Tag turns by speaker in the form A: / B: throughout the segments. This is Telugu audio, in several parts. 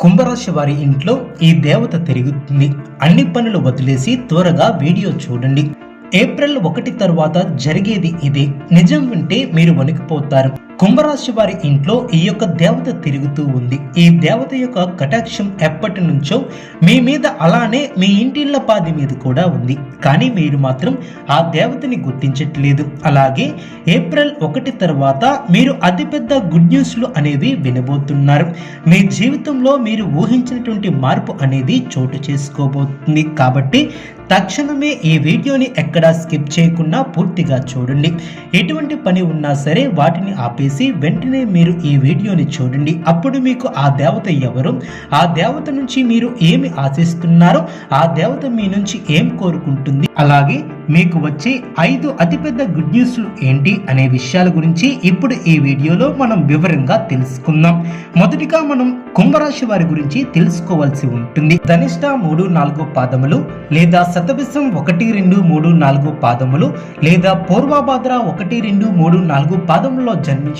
A: కుంభరాశి వారి ఇంట్లో ఈ దేవత తిరుగుతుంది. అన్ని పనులు వదిలేసి త్వరగా వీడియో చూడండి. ఏప్రిల్ ఒకటి తర్వాత జరిగేది ఇదే. నిజం వింటే మీరు వణికిపోతారు. కుంభరాశి వారి ఇంట్లో ఈ యొక్క దేవత తిరుగుతూ ఉంది. ఈ దేవత యొక్క కటాక్షం ఎప్పటి నుంచో మీ మీద అలానే మీ ఇంటిళ్ళ పాది మీద కూడా ఉంది. కానీ మీరు మాత్రం ఆ దేవతని గుర్తించట్లేదు. అలాగే ఏప్రిల్ ఒకటి తర్వాత మీరు అతిపెద్ద గుడ్ న్యూస్లు అనేవి వినబోతున్నారు. మీ జీవితంలో మీరు ఊహించినటువంటి మార్పు అనేది చోటు చేసుకోబోతుంది. కాబట్టి తక్షణమే ఈ వీడియోని ఎక్కడా స్కిప్ చేయకుండా పూర్తిగా చూడండి. ఎటువంటి పని ఉన్నా సరే వాటిని ఆపేసి వెంటనే మీరు ఈ వీడియోని చూడండి. అప్పుడు మీకు ఆ దేవత ఎవరు? ఆ దేవత నుంచి మీరు ఏమి ఆశిస్తున్నారో ఆ దేవత మీ నుంచి ఏం కోరుకుంటుంది? అలాగే మీకు వచ్చే ఐదు అతిపెద్ద గుడ్ న్యూస్లు ఏంటి అనే విషయాల గురించి ఇప్పుడు ఈ వీడియోలో మనం వివరంగా తెలుసుకుందాం. మొదటిగా మనం కుంభరాశి వారి గురించి తెలుసుకోవాల్సి ఉంటుంది. ధనిష్ట మూడు నాలుగు పాదములు లేదా శతభిషం ఒకటి రెండు మూడు నాలుగు పాదములు లేదా పూర్వభాద్ర ఒకటి రెండు మూడు నాలుగు పాదములలో జన్మించిన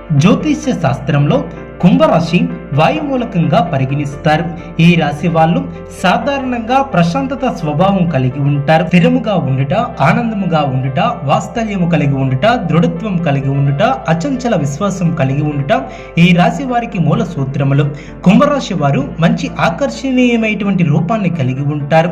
A: జ్యోతిష్య శాస్త్రంలో కుంభరాశి వాయుమూలకంగా పరిగణిస్తారు. ఈ రాశి వాళ్ళు సాధారణంగా ప్రశాంతత స్వభావం కలిగి ఉంటారు. స్థిరముగా ఉండుట ఆనందముగా ఉండుట వాస్తవ్యము కలిగి ఉండుట దృఢత్వం కలిగి ఉండుట అచంచల విశ్వాసం కలిగి ఉండుట ఈ రాశి వారికి మూల సూత్రములు. కుంభరాశి వారు మంచి ఆకర్షణీయమైనటువంటి రూపాన్ని కలిగి ఉంటారు.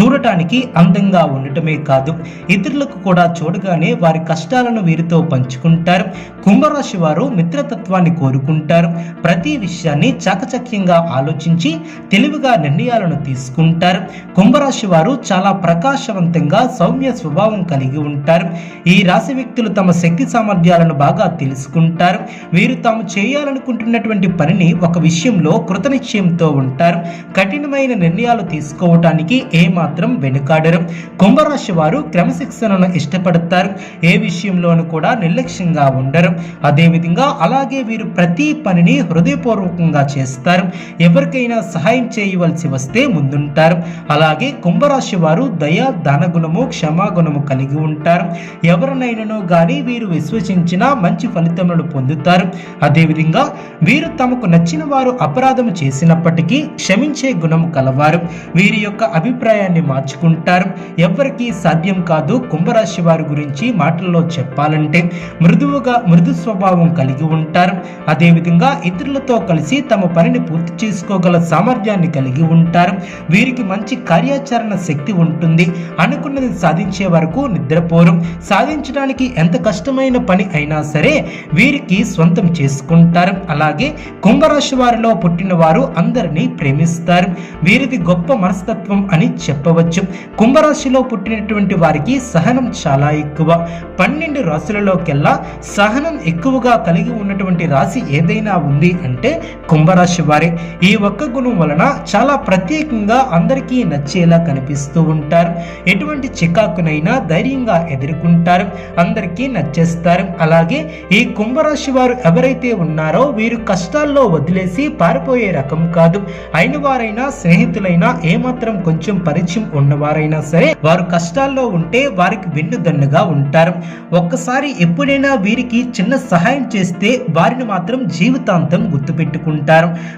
A: చూడటానికి అందంగా ఉండటమే కాదు. ఇతరులకు కూడా చూడగానే వారి కష్టాలను వీరితో పంచుకుంటారు. కుంభరాశి వారు మిత్రతత్వాన్ని కోరుకుంటారు. ప్రతి విషయాన్ని చాకచక్యంగా ఆలోచించి తెలివిగా నిర్ణయాలను తీసుకుంటారు. కుంభరాశి వారు చాలా ప్రకాశవంతంగా సౌమ్య స్వభావం కలిగి ఉంటారు. ఈ రాశి వ్యక్తులు తమ శక్తి సామర్థ్యాలను బాగా తెలుసుకుంటారు. వీరు తాము చేయాలనుకుంటున్నటువంటి పనిని ఒక విషయంలో కృతనిశ్చయంతో ఉంటారు. కఠినమైన నిర్ణయాలు తీసుకోవటానికి ఏమాత్రం వెనుకాడరు. కుంభరాశి వారు క్రమశిక్షణను ఇష్టపడతారు. ఏ విషయంలోనూ కూడా నిర్లక్ష్యంగా ఉండరు. అదేవిధంగా అలాగే వీరు ప్రతి పనిని హృదయపూర్వకంగా చేస్తారు. ఎవరికైనా సహాయం చేయవలసి వస్తే ముందుంటారు. అలాగే కుంభరాశి వారు దయ ధనగుణము క్షమాగుణము కలిగి ఉంటారు. ఎవరినైనానో కానీ వీరు విశ్వసించిన మంచి ఫలితములను పొందుతారు. అదేవిధంగా వీరు తమకు నచ్చిన వారు అపరాధము చేసినప్పటికీ క్షమించే గుణం కలవారు. వీరి యొక్క అభిప్రాయాన్ని మార్చుకుంటారు. ఎవరికి సాధ్యం కాదు కుంభరాశి వారి గురించి మాటల్లో చెప్పాలంటే. మృదువుగా మృదు స్వభావం కలిగి ఉంటారు. అదేవిధంగా ఇతరులతో కలిసి తమ పనిని పూర్తి చేసుకోగల సామర్థ్యాన్ని కలిగి ఉంటారు. వీరికి మంచి కార్యాచరణ శక్తి ఉంటుంది. అనుకున్నది సాధించే వరకు నిద్రపోరు. సాధించడానికి ఎంత కష్టమైన పని అయినా సరే వీరికి స్వంతం చేసుకుంటారు. అలాగే కుంభరాశి వారిలో పుట్టిన వారు అందరినీ ప్రేమిస్తారు. వీరిది గొప్ప మనస్తత్వం అని చెప్పవచ్చు. కుంభరాశిలో పుట్టినటువంటి వారికి సహనం చాలా ఎక్కువ. పన్నెండు రాశులలోకెల్లా సహనం ఎక్కువగా కలిగి ఉన్నటువంటి రాశి ఏదైనా ఉంది అంటే కుంభరాశి వారే ఈ ఒక్క గుణం వలన చాలా ప్రత్యేకంగా అందరికీ నచ్చేలా కనిపిస్తూ ఉంటారు. ఎటువంటి చికాకునైనా ధైర్యంగా ఎదుర్కొంటారు. అందరికీ నచ్చేస్తారు. అలాగే ఈ కుంభరాశి వారు ఎవరైతే ఉన్నారో వీరు కష్టాల్లో వదిలేసి పారిపోయే రకం కాదు. అయిన వారైనా స్నేహితులైనా ఏమాత్రం కొంచెం పరిచయం ఉన్నవారైనా సరే వారు కష్టాల్లో ఉంటే వారికి వెన్నుదన్నుగా ఉంటారు. ఒక్కసారి ఎప్పుడైనా వీరికి చిన్న సహాయం చేస్తే వారిని మాత్రం జీవితాంతం గుర్తుపెట్టుకుంటారు.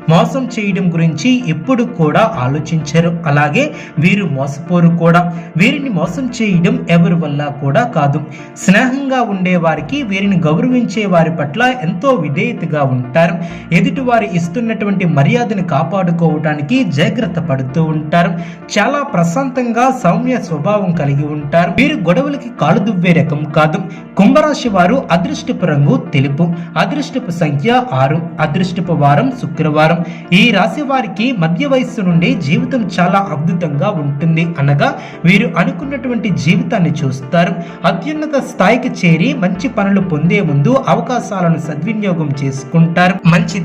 A: మోసం చేయడం గురించి ఎప్పుడు కూడా ఆలోచించరు. అలాగే వీరు మోసపోరు కూడా. వీరిని మోసం చేయడం ఎవరి వల్ల కూడా కాదు. స్నేహంగా ఉండే వారికి వీరిని గౌరవించే వారి పట్ల ఎంతో విధేయతగా ఉంటారు. ఎదుటి వారు ఇస్తున్నటువంటి మర్యాదను కాపాడుకోవటానికి జాగ్రత్త పడుతూ ఉంటారు. చాలా ప్రశాంతంగా సౌమ్య స్వభావం కలిగి ఉంటారు. వీరు గొడవలకి కాలు దువ్వే రకం కాదు. కుంభరాశి వారు అదృష్టపు రంగు తెలుపు. అదృష్టపు సంఖ్య ఆరు. అదృష్టపు వారం శుక్రవారం ఈ రాశి వారికి మధ్య వయస్సు నుండి జీవితం చాలా అద్భుతంగా ఉంటుంది అనగా వీరు అనుకున్నటువంటి జీవితాన్ని చూస్తారు. అత్యున్నత స్థాయికి చేరి మంచి పనులు పొందే ముందు అవకాశాలను సద్వినియోగం చేసుకుంటారు. మంచి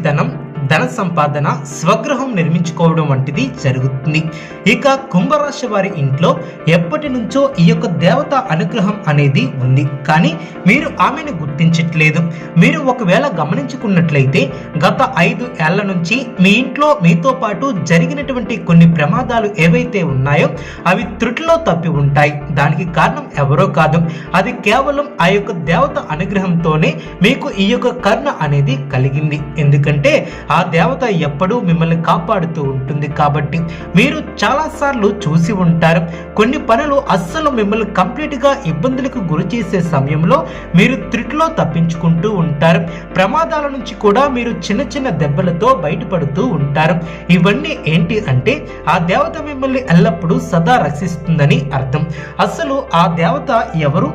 A: ధన సంపాదన స్వగృహం నిర్మించుకోవడం వంటిది జరుగుతుంది. ఇక కుంభరాశి వారి ఇంట్లో ఎప్పటి నుంచో ఈ యొక్క దేవత అనుగ్రహం అనేది ఉంది. కానీ మీరు ఆమెను గుర్తించట్లేదు. మీరు ఒకవేళ గమనించుకున్నట్లయితే గత ఐదు ఏళ్ళ నుంచి మీ ఇంట్లో మీతో పాటు జరిగినటువంటి కొన్ని ప్రమాదాలు ఏవైతే ఉన్నాయో అవి త్రుటిలో తప్పి ఉంటాయి. దానికి కారణం ఎవరో కాదు. అది కేవలం ఆ యొక్క దేవత అనుగ్రహంతోనే మీకు ఈ యొక్క కర్ణ అనేది కలిగింది. ఎందుకంటే ఆ ఆ దేవత ఎప్పుడూ మిమ్మల్ని కాపాడుతూ ఉంటుంది కాబట్టి మీరు చాలాసార్లు చూసి ఉంటారు. కొన్ని పనులు అస్సలు మిమ్మల్ని కంప్లీట్గా ఇబ్బందులకు గురి చేసే సమయంలో మీరు త్రిట్లో తప్పించుకుంటూ ఉంటారు. ప్రమాదాల నుంచి కూడా మీరు చిన్న చిన్న దెబ్బలతో బయటపడుతూ ఉంటారు. ఇవన్నీ ఏంటి అంటే ఆ దేవత మిమ్మల్ని ఎల్లప్పుడూ సదా రక్షిస్తుందని అర్థం. అస్సలు ఆ దేవత ఎవరు?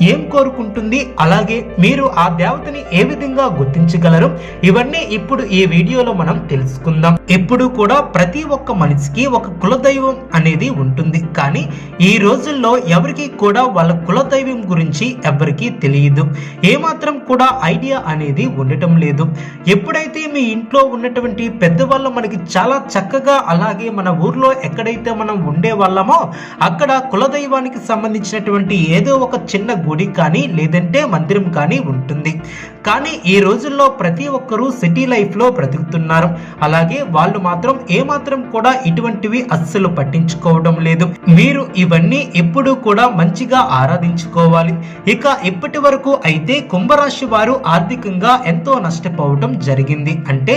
A: ఏం కోరుకుంటుంది? అలాగే మీరు ఆ దేవతని ఏ విధంగా గుర్తించగలరు? ఇవన్నీ ఇప్పుడు ఈ వీడియోలో మనం తెలుసుకుందాం. ఎప్పుడు కూడా ప్రతి ఒక్క మనిషికి ఒక కులదైవం అనేది ఉంటుంది. కానీ ఈ రోజుల్లో ఎవరికి కూడా వాళ్ళ కులదైవం గురించి ఎవరికీ తెలియదు. ఏమాత్రం కూడా ఐడియా అనేది ఉండటం లేదు. ఎప్పుడైతే మీ ఇంట్లో ఉన్నటువంటి పెద్దవాళ్ళు మనకి చాలా చక్కగా అలాగే మన ఊర్లో ఎక్కడైతే మనం ఉండే వాళ్ళమో అక్కడ కులదైవానికి సంబంధించినటువంటి ఏదో ఒక చిన్న గుడి కానీ లేదంటే మందిరం కానీ ఉంటుంది. కానీ ఈ రోజుల్లో ప్రతి ఒక్కరూ సిటీ లైఫ్లో బ్రతుకుతున్నారు. అలాగే వాళ్ళు మాత్రం ఏమాత్రం కూడా ఇటువంటివి అస్సలు పట్టించుకోవడం లేదు. మీరు ఇవన్నీ ఎప్పుడూ కూడా మంచిగా ఆరాధించుకోవాలి. ఇక ఇప్పటి వరకు అయితే కుంభరాశి వారు ఆర్థికంగా ఎంతో నష్టపోవడం జరిగింది. అంటే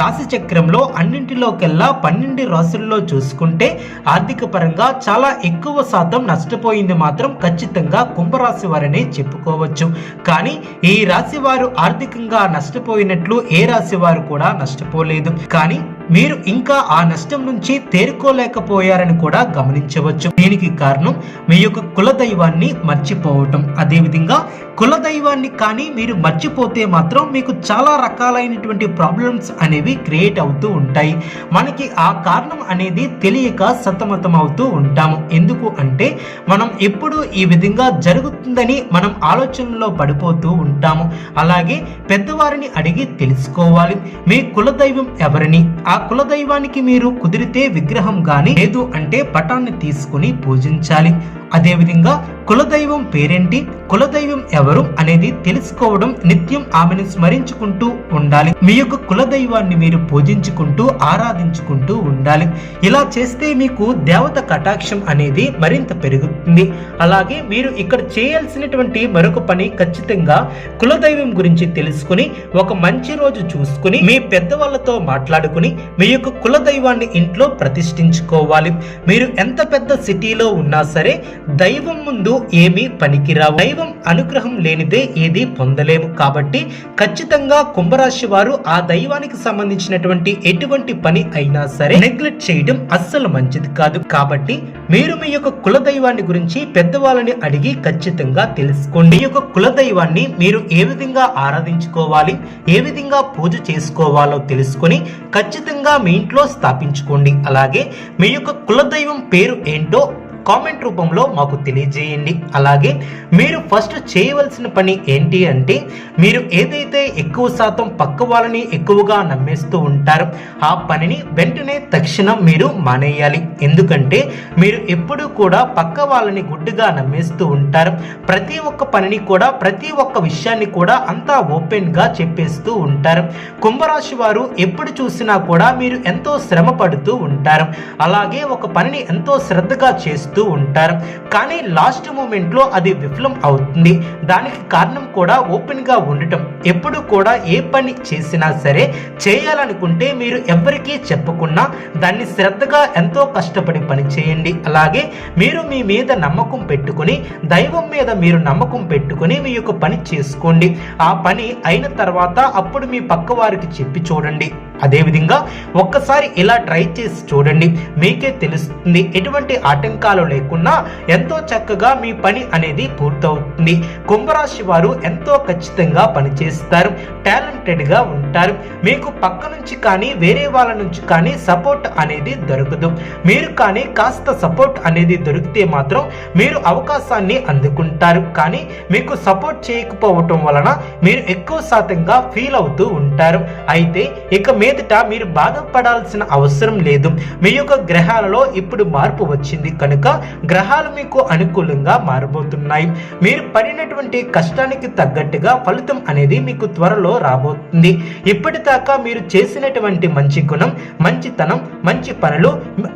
A: రాశి చక్రంలో అన్నింటిలోకెల్లా పన్నెండు రాశుల్లో చూసుకుంటే ఆర్థిక పరంగా చాలా ఎక్కువ శాతం నష్టపోయింది మాత్రం ఖచ్చితంగా కుంభరాశి వారనే చెప్పుకోవచ్చు. కానీ ఈ రాశి వారు ఆర్థికంగా నష్టపోయినట్లు ఏ రాశి వారు కూడా నష్టపోలేదు. కానీ మీరు ఇంకా ఆ నష్టం నుంచి తేరుకోలేకపోయారని కూడా గమనించవచ్చు. దీనికి కారణం మీ యొక్క కులదైవాన్ని మర్చిపోవటం. అదేవిధంగా కులదైవాన్ని కానీ మీరు మర్చిపోతే మాత్రం మీకు చాలా రకాలైనటువంటి ప్రాబ్లమ్స్ అనేవి క్రియేట్ అవుతూ ఉంటాయి. మనకి ఆ కారణం అనేది తెలియక సతమతం అవుతూ ఉంటాము. ఎందుకు అంటే మనం ఎప్పుడు ఈ విధంగా జరుగుతుందని మనం ఆలోచనలో పడిపోతూ ఉంటాము. అలాగే పెద్దవారిని అడిగి తెలుసుకోవాలి. మీ కులదైవం ఎవరిని? ఆ కులదైవానికి మీరు కుదిరితే విగ్రహం గాని లేదు అంటే పటాన్ని తీసుకుని పూజించాలి. అదేవిధంగా కులదైవం పేరేంటి? కులదైవం ఎవరు? అనేది తెలుసుకోవడం నిత్యం ఆమెను స్మరించుకుంటూ ఉండాలి. మీ యొక్క కులదైవాన్ని మీరు పూజించుకుంటూ ఆరాధించుకుంటూ ఉండాలి. ఇలా చేస్తే మీకు దేవత కటాక్షం అనేది మరింత పెరుగుతుంది. అలాగే మీరు ఇక్కడ చేయాల్సినటువంటి మరొక పని ఖచ్చితంగా కులదైవం గురించి తెలుసుకుని ఒక మంచి రోజు చూసుకుని మీ పెద్దవాళ్ళతో మాట్లాడుకుని మీ యొక్క కులదైవాన్ని ఇంట్లో ప్రతిష్ఠించుకోవాలి. మీరు ఎంత పెద్ద సిటీలో ఉన్నా సరే దైవం ముందు ఏమీ పనికిరావు. దైవం అనుగ్రహం లేనిదే ఏది పొందలేము. కాబట్టి ఖచ్చితంగా కుంభరాశి వారు ఆ దైవానికి సంబంధించినటువంటి ఎటువంటి పని అయినా సరే నెగ్లెక్ట్ చేయడం అస్సలు మంచిది కాదు. కాబట్టి మీరు మీ యొక్క కుల దైవాన్ని గురించి పెద్దవాళ్ళని అడిగి ఖచ్చితంగా తెలుసుకోండి. మీ యొక్క కుల దైవాన్ని మీరు ఏ విధంగా ఆరాధించుకోవాలి ఏ విధంగా పూజ చేసుకోవాలో తెలుసుకొని ఖచ్చితంగా మీ ఇంట్లో స్థాపించుకోండి. అలాగే మీ యొక్క కుల దైవం పేరు ఏంటో కామెంట్ రూపంలో మాకు తెలియజేయండి. అలాగే మీరు ఫస్ట్ చేయవలసిన పని ఏంటి అంటే మీరు ఏదైతే ఎక్కువ శాతం పక్క వాళ్ళని ఎక్కువగా నమ్మేస్తూ ఉంటారో ఆ పనిని వెంటనే తక్షణం మీరు మానేయాలి. ఎందుకంటే మీరు ఎప్పుడూ కూడా పక్క వాళ్ళని గుడ్డుగా నమ్మేస్తూ ఉంటారు. ప్రతి ఒక్క పనిని కూడా ప్రతి ఒక్క విషయాన్ని కూడా అంతా ఓపెన్గా చెప్పేస్తూ ఉంటారు. కుంభరాశి వారు ఎప్పుడు చూసినా కూడా మీరు ఎంతో శ్రమ పడుతూ ఉంటారు. అలాగే ఒక పనిని ఎంతో శ్రద్ధగా చేస్తూ ఉంటారు. కానీ లాస్ట్ మూమెంట్లో అది విఫలం అవుతుంది. దానికి కారణం కూడా ఓపెన్గా ఉండటం. ఎప్పుడు కూడా ఏ పని చేసినా సరే చేయాలనుకుంటే మీరు ఎవరికీ చెప్పకుండా దాన్ని శ్రద్ధగా ఎంతో కష్టపడి పని చేయండి. అలాగే మీరు మీ మీద నమ్మకం పెట్టుకుని దైవం మీద మీరు నమ్మకం పెట్టుకుని మీ యొక్క పని చేసుకోండి. ఆ పని అయిన తర్వాత అప్పుడు మీ పక్క వారికి చెప్పి చూడండి. అదేవిధంగా ఒక్కసారి ఇలా ట్రై చేసి చూడండి. మీకే తెలుస్తుంది ఎటువంటి ఆటంకాలు లేకుండా ఎంతో చక్కగా మీ పని అనేది పూర్తవుతుంది. కుంభరాశి వారు ఎంతో ఖచ్చితంగా పనిచేస్తారు. టాలెంటెడ్గా ఉంటారు. మీకు పక్క నుంచి కానీ వేరే వాళ్ళ నుంచి కానీ సపోర్ట్ అనేది దొరకదు. మీరు కానీ కాస్త సపోర్ట్ అనేది దొరికితే మాత్రం మీరు అవకాశాన్ని అందుకుంటారు. కానీ మీకు సపోర్ట్ చేయకపోవటం వలన మీరు ఎక్కువ శాతంగా ఫీల్ అవుతూ ఉంటారు. అయితే ఇక మీదట మీరు బాధపడాల్సిన అవసరం లేదు. మీ యొక్క గ్రహాలలో ఇప్పుడు మార్పు వచ్చింది కనుక గ్రహాలు మీకు అనుకూలంగా మారబోతున్నాయి. మీరు పడినటువంటి కష్టానికి తగ్గట్టుగా ఫలితం అనేది మీకు త్వరలో రాబోతుంది. ఇప్పటిదాకా మీరు చేసినటువంటి మంచి గుణం మంచితనం మంచి పనులు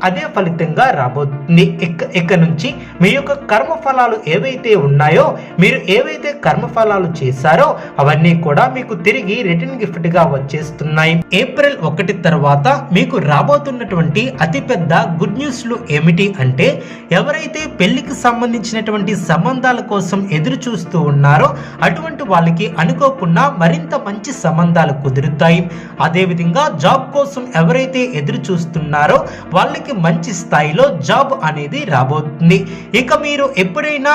A: అదే ఫలితంగా రాబోతుంది. ఇక ఇక నుంచి మీ యొక్క కర్మ ఫలాలు ఏవైతే ఉన్నాయో మీరు ఏవైతే కర్మ ఫలాలు చేశారో అవన్నీ కూడా మీకు తిరిగి రిటర్న్ గిఫ్ట్గా వచ్చేస్తున్నాయి ఏప్రిల్ ఒకటి తర్వాత మీకు రాబోతున్నటువంటి అతిపెద్ద గుడ్ న్యూస్లు ఏమిటి అంటే ఎవరైతే పెళ్ళికి సంబంధించినటువంటి సంబంధాల కోసం ఎదురు చూస్తూ ఉన్నారో అటువంటి వాళ్ళకి అనుకోకుండా మరింత మంచి సంబంధాలు కుదురుతాయి. అదేవిధంగా జాబ్ కోసం ఎవరైతే ఎదురు చూస్తున్నారో వాళ్ళకి మంచి స్థాయిలో జాబ్ అనేది రాబోతుంది. ఇక మీరు ఎప్పుడైనా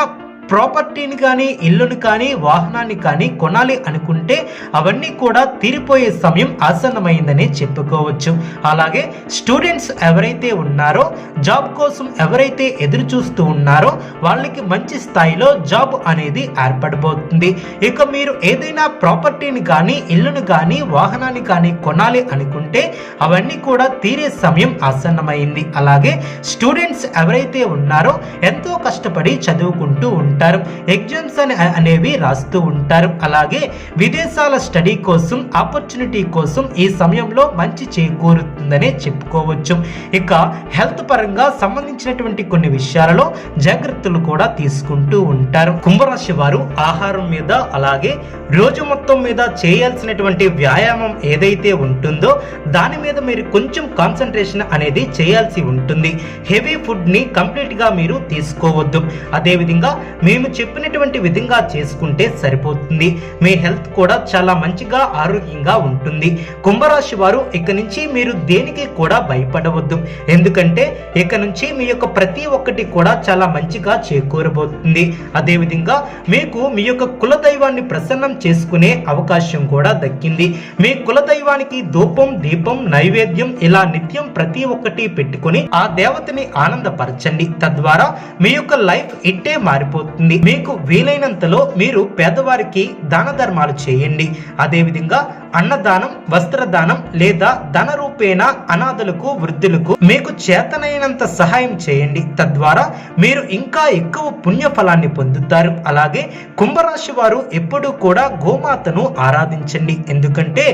A: ప్రాపర్టీని కానీ ఇల్లును కానీ వాహనాన్ని కానీ కొనాలి అనుకుంటే అవన్నీ కూడా తీరిపోయే సమయం ఆసన్నమైందని చెప్పుకోవచ్చు. అలాగే స్టూడెంట్స్ ఎవరైతే ఉన్నారో జాబ్ కోసం ఎవరైతే ఎదురు చూస్తూ ఉన్నారో వాళ్ళకి మంచి స్థాయిలో జాబ్ అనేది ఏర్పడబోతుంది. ఇక మీరు ఏదైనా ప్రాపర్టీని కానీ ఇల్లును కానీ వాహనాన్ని కానీ కొనాలి అనుకుంటే అవన్నీ కూడా తీరే సమయం ఆసన్నమైంది. అలాగే స్టూడెంట్స్ ఎవరైతే ఉన్నారో ఎంతో కష్టపడి చదువుకుంటూ ఉంటారు ఉంటారు. ఎగ్జామ్స్ అని అనేవి రాస్తూ ఉంటారు. అలాగే విదేశాల స్టడీ కోసం ఆపర్చునిటీ కోసం ఈ సమయంలో మంచి చేకూరుతుందనే చెప్పుకోవచ్చు. ఇక హెల్త్ పరంగా సంబంధించినటువంటి కొన్ని విషయాలలో జాగ్రత్తలు కూడా తీసుకుంటూ ఉంటారు. కుంభరాశి వారు ఆహారం మీద అలాగే రోజు మొత్తం మీద చేయాల్సినటువంటి వ్యాయామం ఏదైతే ఉంటుందో దాని మీద మీరు కొంచెం కాన్సన్ట్రేషన్ అనేది చేయాల్సి ఉంటుంది. హెవీ ఫుడ్ని కంప్లీట్గా మీరు తీసుకోవద్దు. అదేవిధంగా మేము చెప్పినటువంటి విధంగా చేసుకుంటే సరిపోతుంది. మీ హెల్త్ కూడా చాలా మంచిగా ఆరోగ్యంగా ఉంటుంది. కుంభరాశి వారు ఇక నుంచి మీరు దేనికి కూడా భయపడవద్దు. ఎందుకంటే ఇక నుంచి మీ యొక్క ప్రతి ఒక్కటి కూడా చాలా మంచిగా చేకూరబోతుంది. అదేవిధంగా మీకు మీ యొక్క కులదైవాన్ని ప్రసన్నం చేసుకునే అవకాశం కూడా దక్కింది. మీ కులదైవానికి ధూపం దీపం నైవేద్యం ఇలా నిత్యం ప్రతి ఒక్కటి పెట్టుకుని ఆ దేవతని ఆనందపరచండి. తద్వారా మీ యొక్క లైఫ్ ఇట్టే మారిపోతుంది. మీకు వీలైనంతలో మీరు పేదవారికి దాన ధర్మాలు చేయండి. అదేవిధంగా అన్నదానం వస్త్రదానం లేదా ధన రూపేణ అనాథలకు వృద్ధులకు మీకు చేతనైనంత సహాయం చేయండి. తద్వారా మీరు ఇంకా ఎక్కువ పుణ్యఫలాన్ని పొందుతారు. అలాగే కుంభరాశి వారు ఎప్పుడూ కూడా గోమాతను ఆరాధించండి. ఎందుకంటే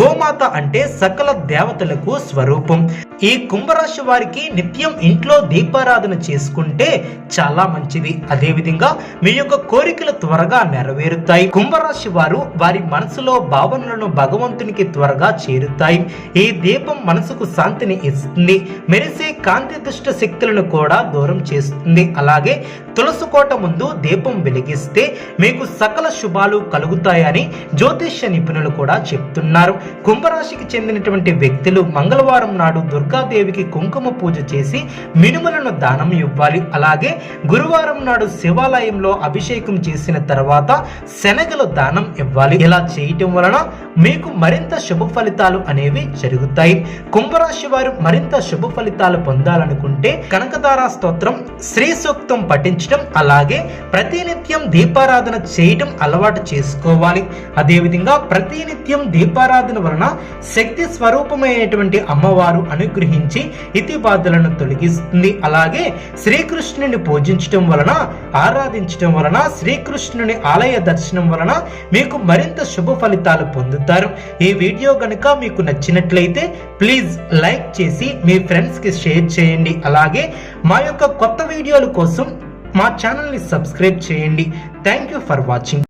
A: గోమాత అంటే సకల దేవతలకు స్వరూపం. ఈ కుంభరాశి వారికి నిత్యం ఇంట్లో దీపారాధన చేసుకుంటే చాలా మంచిది. అదేవిధంగా మీ యొక్క కోరికలు త్వరగా నెరవేరుతాయి. కుంభరాశి వారు వారి మనసులో భావనలను భగవంతునికి త్వరగా చేరుతాయి. ఈ దీపం మనసుకు శాంతిని ఇస్తుంది. మెరిసే కాంతి దుష్ట శక్తులను కూడా దూరం చేస్తుంది. అలాగే తులసి కోట ముందు దీపం వెలిగిస్తే మీకు సకల శుభాలు కలుగుతాయని జ్యోతిష్య నిపుణులు కూడా చెప్తున్నారు. కుంభరాశికి చెందినటువంటి వ్యక్తులు మంగళవారం నాడు దుర్గాదేవికి కుంకుమ పూజ చేసి మినుములను దానం ఇవ్వాలి. అలాగే గురువారం నాడు శివాలయంలో అభిషేకం చేసిన తర్వాత శనగలు దానం ఇవ్వాలి. ఇలా చేయటం వలన మీ మీకు మరింత శుభ ఫలితాలు అనేవి జరుగుతాయి. కుంభరాశి వారు మరింత శుభ ఫలితాలు పొందాలనుకుంటే కనకదార స్తోత్రం శ్రీ సూక్తం పఠించడం అలాగే ప్రతినిత్యం దీపారాధన చేయడం అలవాటు చేసుకోవాలి. అదేవిధంగా ప్రతినిత్యం దీపారాధన వలన శక్తి స్వరూపమైనటువంటి అమ్మవారు అనుగ్రహించి ఇతి బాధలను తొలగిస్తుంది. అలాగే శ్రీకృష్ణుని పూజించడం వలన ఆరాధించడం వలన శ్రీకృష్ణుని ఆలయ దర్శనం వలన మీకు మరింత శుభ ఫలితాలు పొందుతారు. ఈ వీడియో కనుక మీకు నచ్చినట్లయితే ప్లీజ్ లైక్ చేసి మీ ఫ్రెండ్స్కి షేర్ చేయండి. అలాగే మా యొక్క కొత్త వీడియోల కోసం మా ఛానల్ని సబ్స్క్రైబ్ చేయండి. Thank you for watching.